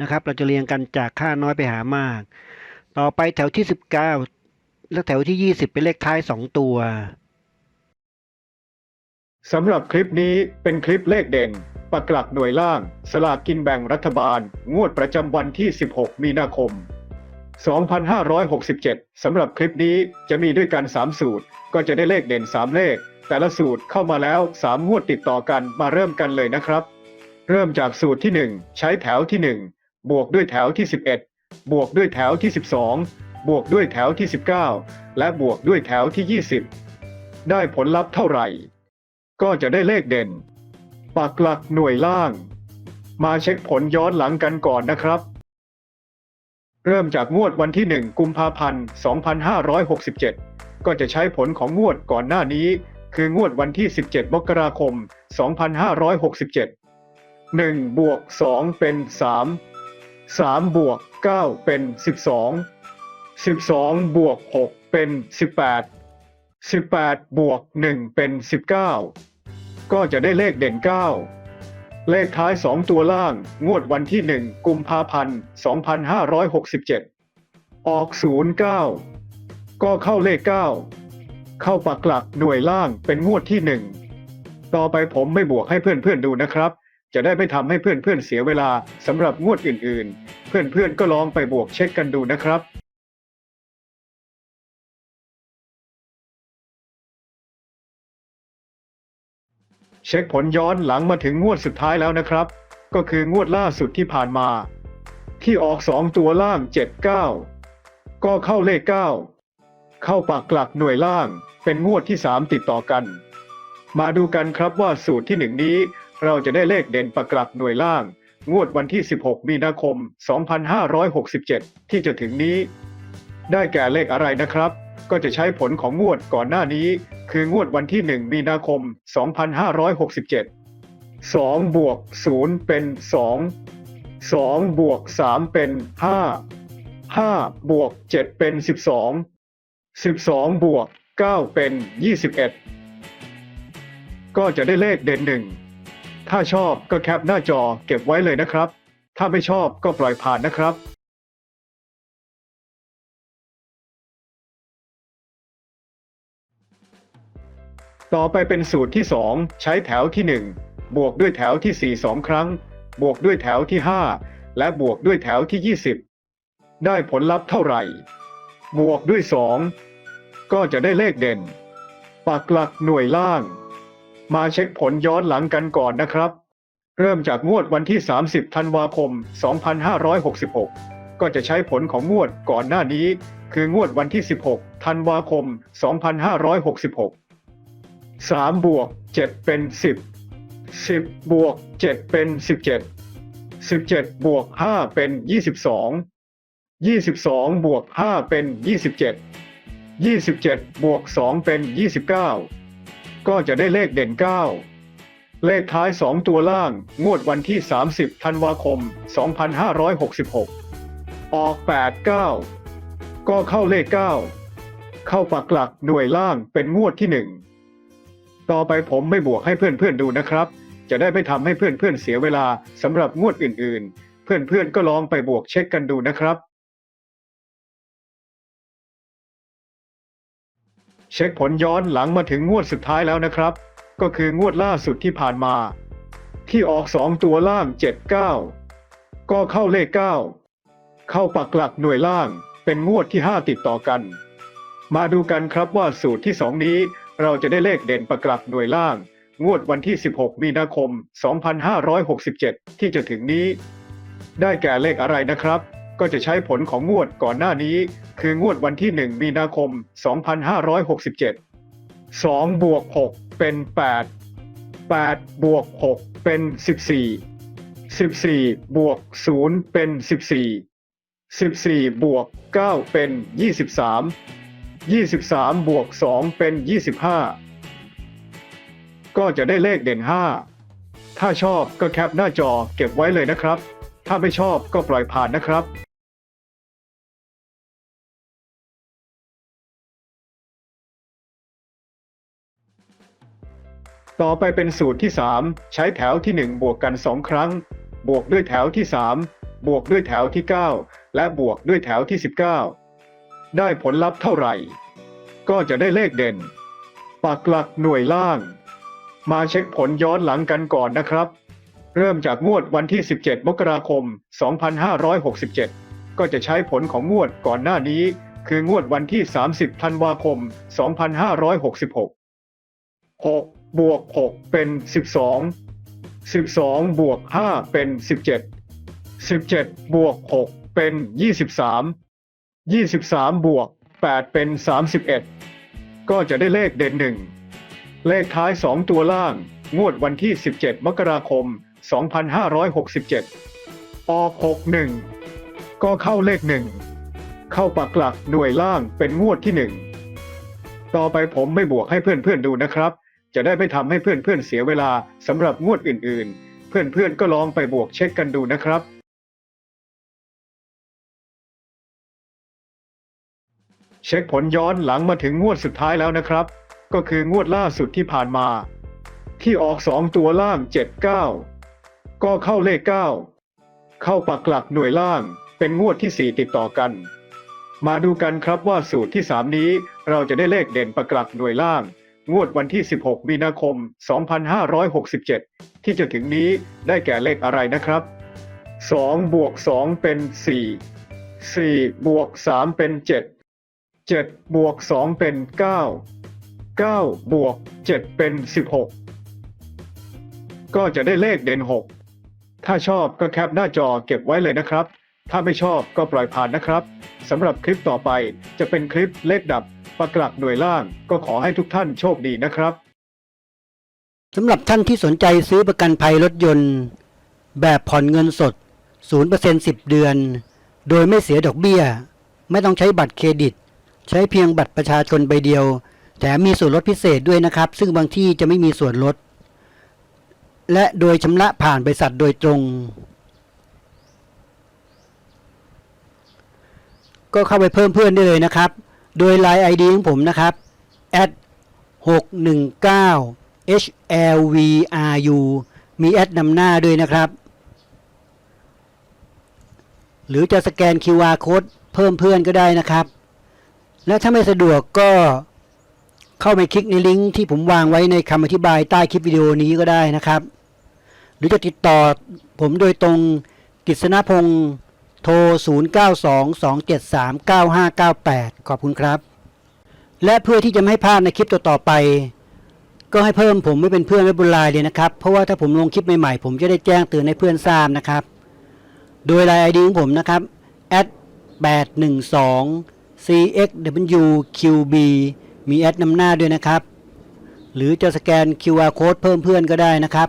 นะครับ เราจะเรียงกันจากค่าน้อยไปหามาก ต่อไปแถวที่ 19 และแถวที่ 20 เป็นเลขท้าย 2 ตัวสำหรับคลิปนี้เป็นคลิปเลขเด่น ปักหลักหน่วยล่าง สลากกินแบ่งรัฐบาล งวดประจำวันที่ 16 มีนาคม 2567 สำหรับคลิปนี้จะมีด้วยกัน 3 สูตร ก็จะได้เลขเด่น 3 เลข แต่ละสูตรเข้ามาแล้ว 3 งวดติดต่อกันมาเริ่มกันเลยนะครับ เริ่มจากสูตรที่ 1 ใช้แถวที่ 1 บวกด้วยแถวที่ 11 บวกด้วยแถวที่ 12 บวกด้วยแถวที่ 19 และบวกด้วยแถวที่ 20 ได้ผลลัพธ์เท่าไหร่ ก็จะได้เลขเด่น ปักหลักหน่วยล่าง มาเช็คผลย้อนหลังกันก่อนนะครับ เริ่มจากงวดวันที่ 1 กุมภาพันธ์ 2567 ก็จะใช้ผลของงวดก่อนหน้านี้ คืองวดวันที่ 17 มกราคม 2567 1บวก2เป็น 3 3บวก9เป็น12 12บวก6เป็น18 18บวก1เป็น19ก็จะได้เลขเด่น9เลขท้าย2ตัวล่าง งวดวันที่1กุมภาพันธ์2567ออก09ก็เข้าเลข9เข้าปักหลักหน่วยล่างเป็นงวดที่1ต่อไปผมไม่บวกให้เพื่อนๆดูนะครับ จะได้ไม่ทำให้เพื่อนๆเสียเวลาสำหรับงวดอื่นๆ เพื่อนๆก็ลองไปบวกเช็คกันดูนะครับเช็คผลย้อนหลังมาถึงงวดสุดท้ายแล้วนะครับ ก็คืองวดล่าสุดที่ผ่านมา ที่ออก 2 ตัวล่าง 79 ก็เข้าเลข 9 เข้าปักหลักหน่วยล่าง เป็นงวดที่ 3 ติดต่อกัน มาดูกันครับว่าสูตรที่ 1 นี้ เราจะได้เลขเด่นปักหลักหน่วยล่าง งวดวันที่ 16 มีนาคม 2567 ที่จะถึงนี้ ได้แก่เลขอะไรนะครับ ก็จะใช้ผลของงวดก่อนหน้านี้ คืองวดวันที่ 1 มีนาคม 2567 2 บวก 0 เป็น 2 2 บวก 3 เป็น 5 5 บวก 7 เป็น 12 12 บวก 9 เป็น 21 ก็จะได้เลขเด่นหนึ่ง ถ้าชอบก็แคปหน้าจอเก็บไว้เลยนะครับ ถ้าไม่ชอบก็ปล่อยผ่านนะครับต่อไปเป็นสูตรที่ 2 ใช้แถวที่ 1 บวกด้วยแถวที่ 4 2 ครั้ง บวกด้วยแถวที่ 5 และบวกด้วยแถวที่ 20 ได้ผลลัพธ์เท่าไหร่ บวกด้วย 2 ก็จะได้เลขเด่น ปักหลักหน่วยล่าง มาเช็คผลย้อนหลังกันก่อนนะครับ เริ่มจากงวดวันที่ 30 ธันวาคม 2566 ก็จะใช้ผลของงวดก่อนหน้านี้ คืองวดวันที่ 16 ธันวาคม 2566 3 บวก 7 เป็น 10 10 บวก 7 เป็น 17 17 บวก 5 เป็น 22 22 บวก 5 เป็น 27 27 บวก 2 เป็น 29 ก็จะได้เลขเด่น 9 เลขท้าย 2 ตัวล่าง งวดวันที่ 30 ธันวาคม 2566 ออก 8 9 ก็เข้าเลข 9 เข้าปักหลักหน่วยล่างเป็นงวดที่ 1 ต่อไปผมไม่บวกให้เพื่อนๆดูนะครับ จะได้ไม่ทำให้เพื่อนๆเสียเวลาสำหรับงวดอื่นๆ เพื่อนๆก็ลองไปบวกเช็คกันดูนะครับ เช็คผลย้อนหลังมาถึงงวดสุดท้ายแล้วนะครับ ก็คืองวดล่าสุดที่ผ่านมา ที่ออกสองตัวล่าง 7 9 ก็เข้าเลข 9 เข้าปักหลักหน่วยล่างเป็นงวดที่ 5 ติดต่อกัน มาดูกันครับว่าสูตรที่ 2 นี้เราจะได้เลขเด่นปักหลักหน่วยล่าง งวดวันที่ 16 มีนาคม 2567 ที่จะถึงนี้ ได้แก่เลขอะไรนะครับ ก็จะใช้ผลของงวดก่อนหน้านี้ คืองวดวันที่ 1 มีนาคม 2567 2 บวก 6 เป็น 8 8 บวก 6 เป็น 14 14 บวก 0 เป็น 14 14 บวก 9 เป็น 23 23 บวก 2 เป็น 25 ก็จะได้เลขเด่น 5 ถ้าชอบก็แคปหน้าจอเก็บไว้เลยนะครับ ถ้าไม่ชอบก็ปล่อยผ่านนะครับต่อไปเป็นสูตรที่ 3 ใช้แถวที่ 1 บวกกัน 2 ครั้ง บวกด้วยแถวที่ 3 บวกด้วยแถวที่ 9 และบวกด้วยแถวที่ 19 ได้ผลลัพธ์เท่าไหร่ ก็จะได้เลขเด่น ปักหลักหน่วยล่าง มาเช็คผลย้อนหลังกันก่อนนะครับ เริ่มจากงวดวันที่ 17 มกราคม 2567 ก็จะใช้ผลของงวดก่อนหน้านี้ คืองวดวันที่ 30 ธันวาคม 2566 6 บวก 6 เป็น 12 12 บวก 5 เป็น 17 17 บวก 6 เป็น 23 23 บวก 8 เป็น 31 ก็จะได้เลขเด่นหนึ่ง เลขท้าย 2 ตัวล่าง งวดวันที่ 17 มกราคม 2567 ออก 61 ก็เข้าเลขหนึ่ง เข้าปักหลักหน่วยล่างเป็นงวดที่1ต่อไปผมไม่บวกให้เพื่อนๆดูนะครับ จะได้ไม่ทำให้เพื่อนๆเสียเวลาสำหรับงวดอื่นๆ เพื่อนๆก็ลองไปบวกเช็คกันดูนะครับเช็คผลย้อนหลังมาถึงงวดสุดท้ายแล้วนะครับ ก็คืองวดล่าสุดที่ผ่านมา ที่ออกสองตัวล่าง 7 9 ก็เข้าเลข 9 เข้าปักหลักหน่วยล่าง เป็นงวดที่ 4 ติดต่อกัน มาดูกันครับว่าสูตรที่ 3 นี้เราจะได้เลขเด่นปักหลักหน่วยล่าง งวดวันที่ 16 มีนาคม 2567 ที่จะถึงนี้ได้แก่เลขอะไรนะครับ 2 บวก 2 เป็น 4 4 บวก 3 เป็น 7 7 บวก 2 เป็น 9 9 บวก 7 เป็น 16ก็จะได้เลขเด่น6 ถ้าชอบก็แคปหน้าจอเก็บไว้เลยนะครับ ถ้าไม่ชอบก็ปล่อยผ่านนะครับสำหรับคลิปต่อไปจะเป็นคลิปเลขดับปักลักหน่วยล่าง ก็ขอให้ทุกท่านโชคดีนะครับสำหรับท่านที่สนใจซื้อประกันภัยรถยนต์ แบบผ่อนเงินสด 0% 10 เดือน โดยไม่เสียดอกเบี้ย ไม่ต้องใช้บัตรเครดิต ใช้เพียงบัตรประชาชนใบเดียว แถมมีส่วนลดพิเศษด้วยนะครับ ซึ่งบางที่จะไม่มีส่วนลด และโดยชำระผ่านบริษัทโดยตรง ก็เข้าไปเพิ่มเพื่อนได้เลยนะครับ โดย Line ID ของผมนะครับ619 HLVRU มีแอดนำหน้าด้วยนะครับ หรือจะสแกน QR Code เพิ่มเพื่อนก็ได้นะครับ และถ้าไม่สะดวกก็เข้าไปคลิกในลิงก์ที่ผมวางไว้ในคำอธิบายใต้คลิปวิดีโอนี้ก็ได้นะครับ หรือจะติดต่อผมโดยตรงกฤษณพงศ์โทร 0922739598 ขอบคุณครับ และเพื่อที่จะไม่ให้พลาดในคลิปต่อๆไป ก็ให้เพิ่มผมไม่เป็นเพื่อนไว้บนไลน์เลยนะครับ เพราะว่าถ้าผมลงคลิปใหม่ๆ ผมจะได้แจ้งเตือนให้เพื่อนทราบนะครับ โดยไลน์ไอดีของผมนะครับ 812 cxwqb มีแอดนำหน้าด้วยนะครับ หรือจะสแกน QR code เพิ่มเพื่อนก็ได้นะครับ